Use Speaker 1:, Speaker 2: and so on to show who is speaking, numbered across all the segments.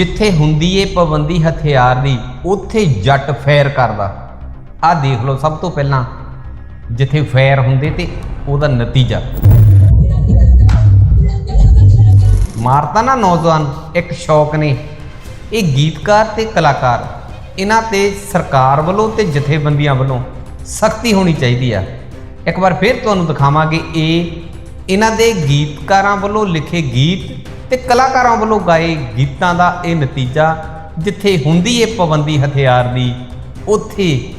Speaker 1: ਜਿੱਥੇ ਹੁੰਦੀ ਏ ਪਾਬੰਦੀ ਹਥਿਆਰ ਦੀ, ਉੱਥੇ ਜੱਟ ਫੈਰ ਕਰਦਾ। ਆਹ ਦੇਖ ਲਓ ਸਭ ਤੋਂ ਪਹਿਲਾਂ, ਜਿੱਥੇ ਫੈਰ ਹੁੰਦੇ ਤੇ ਉਹਦਾ ਨਤੀਜਾ। ਮਾਰਤਾ ਨਾ ਨੌਜਵਾਨ, ਇੱਕ ਸ਼ੌਕ ਨੇ। ਇਹ ਗੀਤਕਾਰ ਤੇ ਕਲਾਕਾਰ, ਇਹਨਾਂ ਤੇ ਸਰਕਾਰ ਵੱਲੋਂ ਤੇ ਜਥੇਬੰਦੀਆਂ ਵੱਲੋਂ ਸਖਤੀ ਹੋਣੀ ਚਾਹੀਦੀ ਆ। ਇੱਕ ਵਾਰ ਫਿਰ ਤੁਹਾਨੂੰ ਦਿਖਾਵਾਂਗੇ, ਇਹ ਇਹਨਾਂ ਦੇ ਗੀਤਕਾਰਾਂ ਵੱਲੋਂ ਲਿਖੇ ਗੀਤ ਤੇ ਕਲਾਕਾਰਾਂ ਵੱਲੋਂ ਗਾਏ ਗੀਤਾਂ ਦਾ ਇਹ ਨਤੀਜਾ ਜਿੱਥੇ ਹੁੰਦੀ ਏ ਪਾਬੰਦੀ ਹਥਿਆਰ ਦੀ, ਉੱਥੇ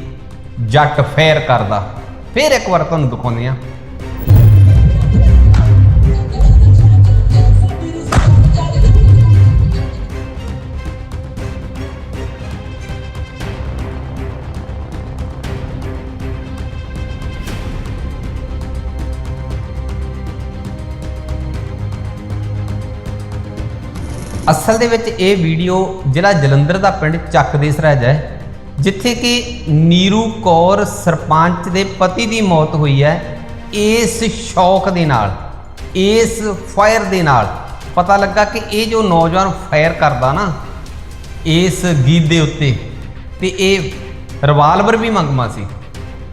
Speaker 1: ਜੱਟ ਫੇਰ ਕਰਦਾ। ਫਿਰ ਇੱਕ ਵਾਰ ਤੁਹਾਨੂੰ ਦਿਖਾਉਂਦੇ ਆ ਅਸਲ ਦੇ ਵਿੱਚ ਇਹ ਵੀਡੀਓ ਜ਼ਿਲ੍ਹਾ ਜਲੰਧਰ ਦਾ ਪਿੰਡ ਚੱਕ ਦੇ ਸਰਾਜ ਹੈ, ਜਿੱਥੇ ਕਿ ਨੀਰੂ ਕੌਰ ਸਰਪੰਚ ਦੇ ਪਤੀ ਦੀ ਮੌਤ ਹੋਈ ਹੈ, ਇਸ ਸ਼ੌਕ ਦੇ ਨਾਲ, ਇਸ ਫਾਇਰ ਦੇ ਨਾਲ ਪਤਾ ਲੱਗਾ ਕਿ ਇਹ ਜੋ ਨੌਜਵਾਨ ਫਾਇਰ ਕਰਦਾ ਨਾ, ਇਸ ਗੀਤ ਦੇ ਉੱਤੇ, ਤੇ ਇਹ ਰਿਵਾਲਵਰ ਵੀ ਮੰਗਵਾ ਸੀ,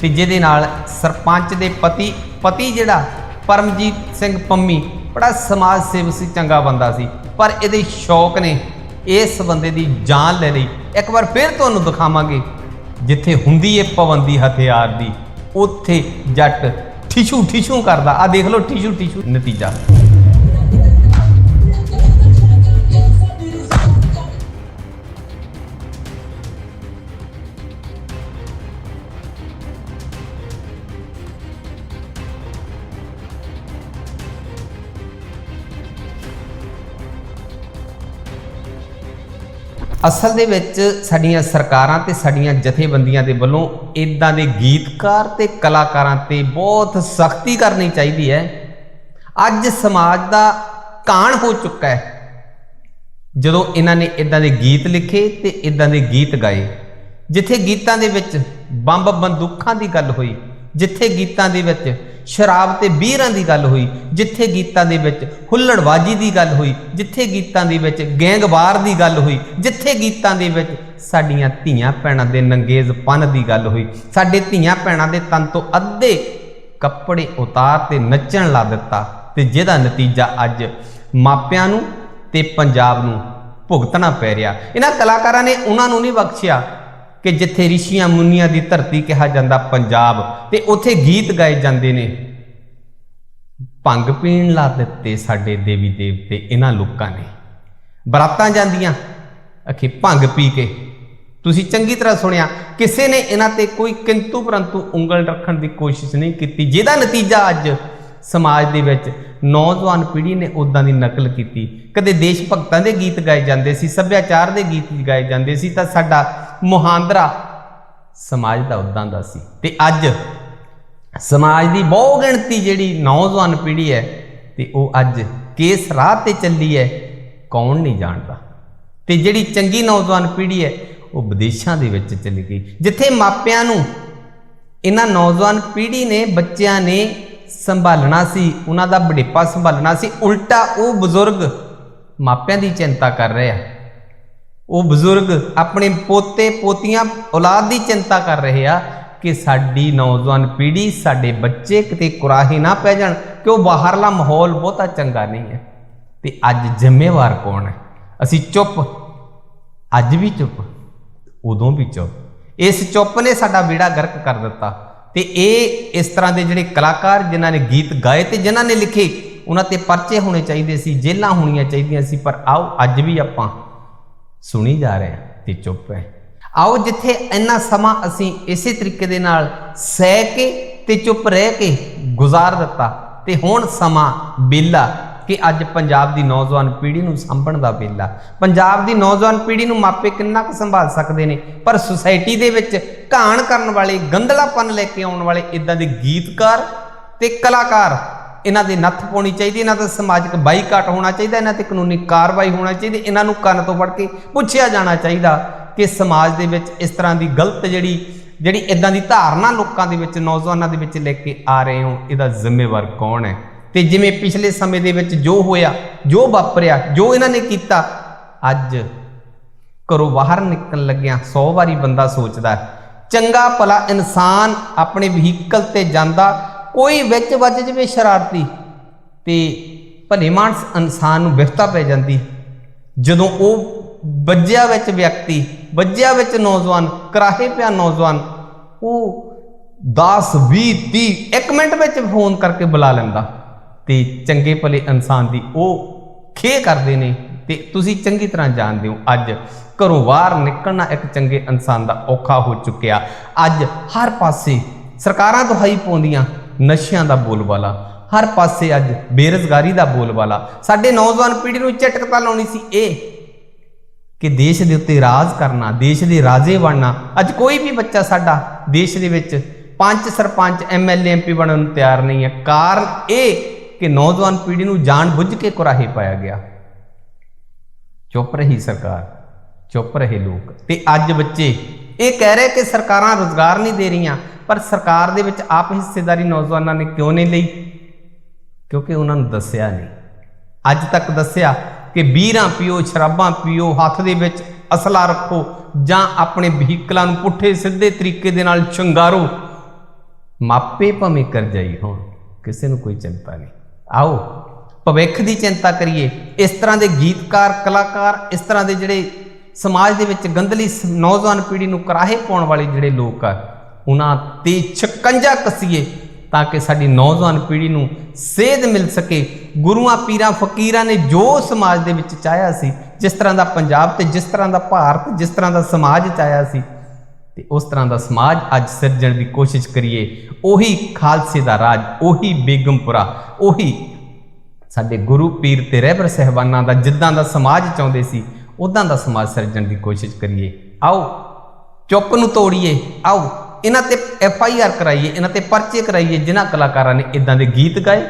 Speaker 1: ਤੇ ਜਿਹਦੇ ਨਾਲ ਸਰਪੰਚ ਦੇ ਪਤੀ ਪਤੀ ਜਿਹੜਾ ਪਰਮਜੀਤ ਸਿੰਘ ਪੰਮੀ, ਬੜਾ ਸਮਾਜ ਸੇਵਕ ਸੀ, ਚੰਗਾ ਬੰਦਾ ਸੀ ਪਰ ਇਹਦੇ ਸ਼ੌਕ ਨੇ ਇਸ ਬੰਦੇ ਦੀ ਜਾਨ ਲੈ ਲਈ। ਇੱਕ ਵਾਰ ਫਿਰ ਤੁਹਾਨੂੰ ਦਿਖਾਵਾਂਗੇ, ਜਿੱਥੇ ਹੁੰਦੀ ਏ ਪਾਬੰਦੀ ਹਥਿਆਰ ਦੀ, ਉੱਥੇ ਜੱਟ ਠਿਸ਼ੂ ਠਿਸ਼ੂ ਕਰਦਾ। ਆ ਦੇਖ ਲਓ ਠਿਸ਼ੂ ਠਿਸ਼ੂ ਨਤੀਜਾ। ਅਸਲ ਦੇ ਵਿੱਚ ਸਾਡੀਆਂ ਸਰਕਾਰਾਂ ਤੇ ਸਾਡੀਆਂ ਜਥੇਬੰਦੀਆਂ ਦੇ ਵੱਲੋਂ ਇਦਾਂ ਦੇ ਗੀਤਕਾਰ ਤੇ ਕਲਾਕਾਰਾਂ ਤੇ ਬਹੁਤ ਸਖਤੀ ਕਰਨੀ ਚਾਹੀਦੀ ਹੈ। ਅੱਜ ਸਮਾਜ ਦਾ ਕਾਣ ਹੋ ਚੁੱਕਾ ਹੈ। ਜਦੋਂ ਇਹਨਾਂ ਨੇ ਇਦਾਂ ਦੇ ਗੀਤ ਲਿਖੇ ਤੇ ਇਦਾਂ ਦੇ ਗੀਤ ਗਾਏ, ਜਿੱਥੇ ਗੀਤਾਂ ਦੇ ਵਿੱਚ ਬੰਬ ਬੰਦੂਕਾਂ ਦੀ ਗੱਲ ਹੋਈ, ਜਿੱਥੇ ਗੀਤਾਂ ਦੇ ਵਿੱਚ ਸ਼ਰਾਬ ਤੇ ਬੀਰਾਂ ਦੀ ਗੱਲ ਹੋਈ, ਜਿੱਥੇ ਗੀਤਾਂ ਦੇ ਵਿੱਚ ਹੁੱਲੜਬਾਜੀ ਦੀ ਗੱਲ ਹੋਈ, ਜਿੱਥੇ ਗੀਤਾਂ ਦੇ ਵਿੱਚ ਗੈਂਗਵਾਰ ਦੀ ਗੱਲ ਹੋਈ, ਜਿੱਥੇ ਗੀਤਾਂ ਦੇ ਵਿੱਚ ਸਾਡੀਆਂ ਧੀਆਂ ਭੈਣਾਂ ਦੇ ਨੰਗੇਜ਼ਪਨ ਦੀ ਗੱਲ ਹੋਈ, ਸਾਡੇ ਧੀਆਂ ਭੈਣਾਂ ਦੇ ਤਨ ਤੋਂ ਅੱਧੇ ਕੱਪੜੇ ਉਤਾਰ ਤੇ ਨੱਚਣ ਲਾ ਦਿੱਤਾ ਤੇ ਜਿਹਦਾ ਨਤੀਜਾ ਅੱਜ ਮਾਪਿਆਂ ਨੂੰ ਤੇ ਪੰਜਾਬ ਨੂੰ ਭੁਗਤਣਾ ਪੈ ਰਿਹਾ। ਇਹਨਾਂ ਕਲਾਕਾਰਾਂ ਨੇ ਉਹਨਾਂ ਨੂੰ ਨਹੀਂ ਬਖਸ਼ਿਆ। ਕਿ ਜਿੱਥੇ ਰਿਸ਼ੀਆਂ ਮੁਨੀਆਂ ਦੀ ਧਰਤੀ ਕਿਹਾ ਜਾਂਦਾ ਪੰਜਾਬ, ਤੇ ਉੱਥੇ ਗੀਤ ਗਾਏ ਜਾਂਦੇ ਨੇ। ਭੰਗ ਪੀਣ ਲਾ ਦਿੱਤੇ ਸਾਡੇ ਦੇਵੀ ਦੇਵਤੇ ਇਹਨਾਂ ਲੋਕਾਂ ਨੇ। ਬਰਾਤਾਂ ਜਾਂਦੀਆਂ, ਅਖੇ ਭੰਗ ਪੀ ਕੇ। ਤੁਸੀਂ ਚੰਗੀ ਤਰ੍ਹਾਂ ਸੁਣਿਆ, ਕਿਸੇ ਨੇ ਇਹਨਾਂ ਤੇ ਕੋਈ ਕਿੰਤੂ ਪਰੰਤੂ ਉਂਗਲ ਰੱਖਣ ਦੀ ਕੋਸ਼ਿਸ਼ ਨਹੀਂ ਕੀਤੀ, ਜਿਹਦਾ ਨਤੀਜਾ ਅੱਜ ਸਮਾਜ ਦੇ ਵਿੱਚ ਨੌਜਵਾਨ ਪੀੜ੍ਹੀ ਨੇ ਉਦਾਂ ਦੀ ਨਕਲ ਕੀਤੀ। ਕਦੇ ਦੇਸ਼ ਭਗਤਾਂ ਦੇ ਗੀਤ ਗਾਏ ਜਾਂਦੇ ਸੀ, ਸੱਭਿਆਚਾਰ ਦੇ ਗੀਤ ਗਾਏ ਜਾਂਦੇ ਸੀ, ਤਾਂ ਸਾਡਾ ਮੁਹਾਂਦਰਾ ਸਮਾਜ ਦਾ ਉਦਾਂ ਦਾ ਸੀ। ਤੇ ਅੱਜ ਸਮਾਜ ਦੀ ਬਹੁ ਗਿਣਤੀ ਜਿਹੜੀ ਨੌਜਵਾਨ ਪੀੜ੍ਹੀ ਹੈ ਤੇ ਉਹ ਅੱਜ ਕਿਸ ਰਾਹ ਤੇ ਚੱਲੀ ਹੈ, ਕੌਣ ਨਹੀਂ ਜਾਣਦਾ। ਤੇ ਜਿਹੜੀ ਚੰਗੀ ਨੌਜਵਾਨ ਪੀੜ੍ਹੀ ਹੈ, ਉਹ ਵਿਦੇਸ਼ਾਂ ਦੇ ਵਿੱਚ ਚਲੀ ਗਈ। ਜਿੱਥੇ ਮਾਪਿਆਂ ਨੂੰ ਇਹਨਾਂ ਨੌਜਵਾਨ ਪੀੜ੍ਹੀ ਨੇ, ਬੱਚਿਆਂ ਨੇ ਸੰਭਾਲਣਾ ਸੀ, ਉਹਨਾਂ ਦਾ ਬੜੇਪਾ ਸੰਭਾਲਣਾ ਸੀ, ਉਲਟਾ ਉਹ ਬਜ਼ੁਰਗ ਮਾਪਿਆਂ ਦੀ ਚਿੰਤਾ ਕਰ ਰਹੇ ਆ। ਉਹ ਬਜ਼ੁਰਗ ਆਪਣੇ ਪੋਤੇ, ਪੋਤੀਆਂ, ਔਲਾਦ ਦੀ ਚਿੰਤਾ ਕਰ ਰਹੇ ਆ ਕਿ ਸਾਡੀ ਨੌਜਵਾਨ ਪੀੜ੍ਹੀ, ਸਾਡੇ ਬੱਚੇ ਕਿਤੇ ਕੁਰਾਹੇ ਨਾ ਪੈ ਜਾਣ ਕਿ ਉਹ ਬਾਹਰਲਾ ਮਾਹੌਲ ਬਹੁਤਾ ਚੰਗਾ ਨਹੀਂ ਹੈ। ਤੇ ਅੱਜ ਜ਼ਿੰਮੇਵਾਰ ਕੌਣ ਹੈ? ਅਸੀਂ ਚੁੱਪ। ਅੱਜ ਵੀ ਚੁੱਪ। ਉਦੋਂ ਵੀ ਚੁੱਪ। ਇਸ ਚੁੱਪ ਨੇ ਸਾਡਾ ਵਿੜਾ ਗਰਕ ਕਰ ਦਿੱਤਾ। ਤੇ ਇਹ ਇਸ ਤਰ੍ਹਾਂ ਦੇ ਜਿਹੜੇ ਕਲਾਕਾਰ ਜਿਨ੍ਹਾਂ ਨੇ ਗੀਤ ਗਾਏ ਤੇ ਜਿਨ੍ਹਾਂ ਨੇ ਲਿਖੇ, ਉਹਨਾਂ ਤੇ ਪਰਚੇ ਹੋਣੇ ਚਾਹੀਦੇ ਸੀ ਜੇਲਾਂ ਹੋਣੀਆਂ ਚਾਹੀਦੀਆਂ ਸੀ, ਪਰ ਆਓ ਅੱਜ ਵੀ ਆਪਾਂ ਸੁਣੀ ਜਾ ਰਹੇ ਹਾਂ ਤੇ ਚੁੱਪ ਹੈ। ਆਓ ਜਿੱਥੇ ਇੰਨਾ ਸਮਾਂ ਅਸੀਂ ਇਸੇ ਤਰੀਕੇ ਦੇ ਨਾਲ ਸਹਿ ਕੇ ਤੇ ਚੁੱਪ ਰਹਿ ਕੇ ਗੁਜ਼ਾਰ ਦਿੱਤਾ ਤੇ ਹੁਣ ਸਮਾਂ ਬੇਲਾ ਕਿ ਅੱਜ ਪੰਜਾਬ ਦੀ ਨੌਜਵਾਨ ਪੀੜ੍ਹੀ ਨੂੰ ਸਾਂਭਣ ਦਾ ਵੇਲਾ ਪੰਜਾਬ ਦੀ ਨੌਜਵਾਨ ਪੀੜ੍ਹੀ ਨੂੰ ਮਾਪੇ ਕਿੰਨਾ ਕੁ ਸੰਭਾਲ ਸਕਦੇ ਨੇ? ਪਰ ਸੁਸਾਇਟੀ ਦੇ ਵਿੱਚ ਘਾਣ ਕਰਨ ਵਾਲੇ ਗੰਦਲਾਪਨ ਲੈ ਕੇ ਆਉਣ ਵਾਲੇ ਇਦਾਂ ਦੇ ਗੀਤਕਾਰ ਤੇ ਕਲਾਕਾਰ ਇਹਨਾਂ ਦੇ ਨੱਥ ਪਾਉਣੀ ਚਾਹੀਦੀ, ਇਹਨਾਂ ਦਾ ਸਮਾਜਿਕ ਬਾਈਕਾਟ ਹੋਣਾ ਚਾਹੀਦਾ, ਇਹਨਾਂ ਤੇ ਕਾਨੂੰਨੀ ਕਾਰਵਾਈ ਹੋਣਾ ਚਾਹੀਦੀ, ਇਹਨਾਂ ਨੂੰ ਕੰਨ ਤੋਂ ਫੜ ਕੇ ਪੁੱਛਿਆ ਜਾਣਾ ਚਾਹੀਦਾ ਕਿ ਸਮਾਜ ਦੇ ਵਿੱਚ ਇਸ ਤਰ੍ਹਾਂ ਦੀ ਗਲਤ ਜਿਹੜੀ ਜਿਹੜੀ ਇਦਾਂ ਦੀ ਧਾਰਨਾ ਲੋਕਾਂ ਦੇ ਵਿੱਚ, ਨੌਜਵਾਨਾਂ ਦੇ ਵਿੱਚ ਲੈ ਕੇ ਆ ਰਹੇ ਹੋ, ਇਹਦਾ ਜ਼ਿੰਮੇਵਾਰ ਕੌਣ ਹੈ? ਤੇ ਜਿਵੇਂ ਪਿਛਲੇ ਸਮੇਂ ਦੇ ਵਿੱਚ ਜੋ ਹੋਇਆ, ਜੋ ਵਾਪਰਿਆ, ਜੋ ਇਹਨਾਂ ਨੇ ਕੀਤਾ, ਅੱਜ ਘਰੋਂ ਬਾਹਰ ਨਿਕਲਣ ਲੱਗਿਆਂ 100 ਵਾਰੀ ਬੰਦਾ ਸੋਚਦਾ ਚੰਗਾ ਭਲਾ ਇਨਸਾਨ ਆਪਣੇ ਵਹੀਕਲ ਤੇ ਜਾਂਦਾ ਕੋਈ ਵਿੱਚ ਵੱਜ ਜਵੇ ਸ਼ਰਾਰਤੀ, ਤੇ ਭਲੇ ਮਾਨਸ ਇਨਸਾਨ ਨੂੰ ਵਿਫਤਾ ਪੈ ਜਾਂਦੀ। ਜਦੋਂ ਉਹ ਵੱਜਿਆ ਵਿੱਚ ਵਿਅਕਤੀ, ਵੱਜਿਆ ਵਿੱਚ ਨੌਜਵਾਨ, ਕਰਾਹੇ ਪਿਆ ਨੌਜਵਾਨ, ਉਹ 10 20 30 1 ਮਿੰਟ ਵਿੱਚ ਫੋਨ ਕਰਕੇ ਬੁਲਾ ਲੈਂਦਾ। ਤੇ ਚੰਗੇ ਭਲੇ ਇਨਸਾਨ ਦੀ ਉਹ ਖੇ ਕਰਦੇ ਨੇ, ਤੇ ਤੁਸੀਂ ਚੰਗੀ ਤਰ੍ਹਾਂ ਜਾਣਦੇ ਹੋ, ਅੱਜ ਘਰੋਂ ਬਾਹਰ ਨਿਕਲਣਾ ਇੱਕ ਚੰਗੇ ਇਨਸਾਨ ਦਾ ਔਖਾ ਹੋ ਚੁੱਕਿਆ। ਅੱਜ ਹਰ ਪਾਸੇ ਸਰਕਾਰਾਂ ਦੁਹਾਈ ਪਾਉਂਦੀਆਂ ਨਸ਼ਿਆਂ ਦਾ ਬੋਲਬਾਲਾ। ਹਰ ਪਾਸੇ ਅੱਜ ਬੇਰੁਜ਼ਗਾਰੀ ਦਾ ਬੋਲਬਾਲਾ। ਸਾਡੇ ਨੌਜਵਾਨ ਪੀੜ੍ਹੀ ਨੂੰ ਝਟਕਤਾ ਲਾਉਣੀ ਸੀ ਇਹ ਕਿ ਦੇਸ਼ ਦੇ ਉੱਤੇ ਰਾਜ ਕਰਨਾ, ਦੇਸ਼ ਦੇ ਰਾਜੇ ਬਣਨਾ। ਅੱਜ ਕੋਈ ਵੀ ਬੱਚਾ ਸਾਡਾ ਦੇਸ਼ ਦੇ ਵਿੱਚ ਪੰਚ ਸਰਪੰਚ ਐਮਐਲਏ ਐਮਪੀ ਬਣਨ ਨੂੰ ਤਿਆਰ ਨਹੀਂ ਹੈ। ਕਾਰਨ ਇਹ ਕਿ ਨੌਜਵਾਨ ਪੀੜ੍ਹੀ ਨੂੰ ਜਾਣ ਬੁੱਝ ਕੇ ਕੁਰਾਹੇ ਪਾਇਆ ਗਿਆ। ਚੁੱਪ ਰਹੀ ਸਰਕਾਰ, ਚੁੱਪ ਰਹੇ ਲੋਕ। ਤੇ ਅੱਜ ਬੱਚੇ ਇਹ ਕਹਿ ਰਹੇ ਕਿ ਸਰਕਾਰਾਂ ਰੋਜ਼ਗਾਰ ਨਹੀਂ ਦੇ ਰਹੀਆਂ। ਪਰ ਸਰਕਾਰ ਦੇ ਵਿੱਚ ਆਪ ਹਿੱਸੇਦਾਰੀ ਨੌਜਵਾਨਾਂ ਨੇ ਕਿਉਂ ਨਹੀਂ ਲਈ? ਕਿਉਂਕਿ ਉਹਨਾਂ ਨੂੰ ਦੱਸਿਆ ਨਹੀਂ। ਅੱਜ ਤੱਕ ਦੱਸਿਆ ਕਿ ਬੀਰਾਂ ਪੀਓ, ਸ਼ਰਾਬਾਂ ਪੀਓ, ਹੱਥ ਦੇ ਵਿੱਚ ਅਸਲਾ ਰੱਖੋ ਜਾਂ ਆਪਣੇ ਵਹੀਕਲਾਂ ਨੂੰ ਪੁੱਠੇ ਸਿੱਧੇ ਤਰੀਕੇ ਦੇ ਨਾਲ ਸ਼ਿੰਗਾਰੋ। ਮਾਪੇ ਭਾਵੇਂ ਕਰਜਾਈ ਹੋਣ, ਕਿਸੇ ਨੂੰ ਕੋਈ ਚਿੰਤਾ ਨਹੀਂ। ਆਓ, ਭਵਿੱਖ ਦੀ ਚਿੰਤਾ ਕਰੀਏ। ਇਸ ਤਰ੍ਹਾਂ ਦੇ ਗੀਤਕਾਰ, ਕਲਾਕਾਰ, ਇਸ ਤਰ੍ਹਾਂ ਦੇ ਜਿਹੜੇ ਸਮਾਜ ਦੇ ਵਿੱਚ ਗੰਦਲੀ ਨੌਜਵਾਨ ਪੀੜ੍ਹੀ ਨੂੰ ਕਰਾਹੇ ਪਾਉਣ ਵਾਲੇ ਜਿਹੜੇ ਲੋਕ ਆ ਉਹਨਾਂ ਤੇ ਛਕੰਜਾ ਕਸੀਏ ਤਾਂ ਕਿ ਸਾਡੀ ਨੌਜਵਾਨ ਪੀੜ੍ਹੀ ਨੂੰ ਸੇਧ ਮਿਲ ਸਕੇ। ਗੁਰੂਆਂ, ਪੀਰਾਂ, ਫਕੀਰਾਂ ਨੇ ਜੋ ਸਮਾਜ ਦੇ ਵਿੱਚ ਚਾਹਿਆ ਸੀ, ਜਿਸ ਤਰ੍ਹਾਂ ਦਾ ਪੰਜਾਬ ਤੇ ਜਿਸ ਤਰ੍ਹਾਂ ਦਾ ਭਾਰਤ, ਜਿਸ ਤਰ੍ਹਾਂ ਦਾ ਸਮਾਜ ਚਾਹਿਆ ਸੀ, ਤੇ ਉਸ ਤਰ੍ਹਾਂ ਦਾ ਸਮਾਜ ਅੱਜ ਸਿਰਜਣ ਦੀ ਕੋਸ਼ਿਸ਼ ਕਰੀਏ। ਉਹੀ ਖਾਲਸੇ ਦਾ ਰਾਜ, ਉਹੀ ਬੇਗਮਪੁਰਾ, ਉਹੀ ਸਾਡੇ ਗੁਰੂ ਪੀਰ ਤੇ ਰਹਿਬਰ ਸਹਿਬਾਨਾਂ ਦਾ, ਜਿੱਦਾਂ ਦਾ ਸਮਾਜ ਚਾਹੁੰਦੇ ਸੀ ਉਦਾਂ ਦਾ ਸਮਾਜ ਸਿਰਜਣ ਦੀ ਕੋਸ਼ਿਸ਼ ਕਰੀਏ। ਆਓ, ਚੁੱਪ ਨੂੰ ਤੋੜੀਏ। ਆਓ ਇਹਨਾਂ ਤੇ ਐਫ ਆਈ ਆਰ ਕਰਾਈਏ, ਇਹਨਾਂ ਤੇ ਪਰਚੇ ਕਰਾਈਏ, ਜਿਨ੍ਹਾਂ ਕਲਾਕਾਰਾਂ ਨੇ ਇਦਾਂ ਦੇ ਗੀਤ ਗਾਏ,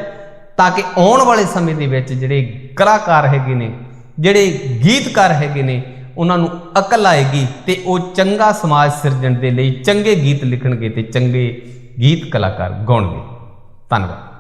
Speaker 1: ਤਾਂ ਕਿ ਆਉਣ ਵਾਲੇ ਸਮੇਂ ਦੇ ਵਿੱਚ ਜਿਹੜੇ ਕਲਾਕਾਰ ਹੈਗੇ ਨੇ, ਜਿਹੜੇ ਗੀਤਕਾਰ ਹੈਗੇ ਨੇ, ਉਹਨਾਂ ਨੂੰ ਅਕਲ ਆਏਗੀ ਤੇ ਉਹ ਚੰਗਾ ਸਮਾਜ ਸਿਰਜਣ ਦੇ ਲਈ ਚੰਗੇ ਗੀਤ ਲਿਖਣਗੇ ਤੇ ਚੰਗੇ ਗੀਤ ਕਲਾਕਾਰ ਗਾਉਣਗੇ। ਧੰਨਵਾਦ।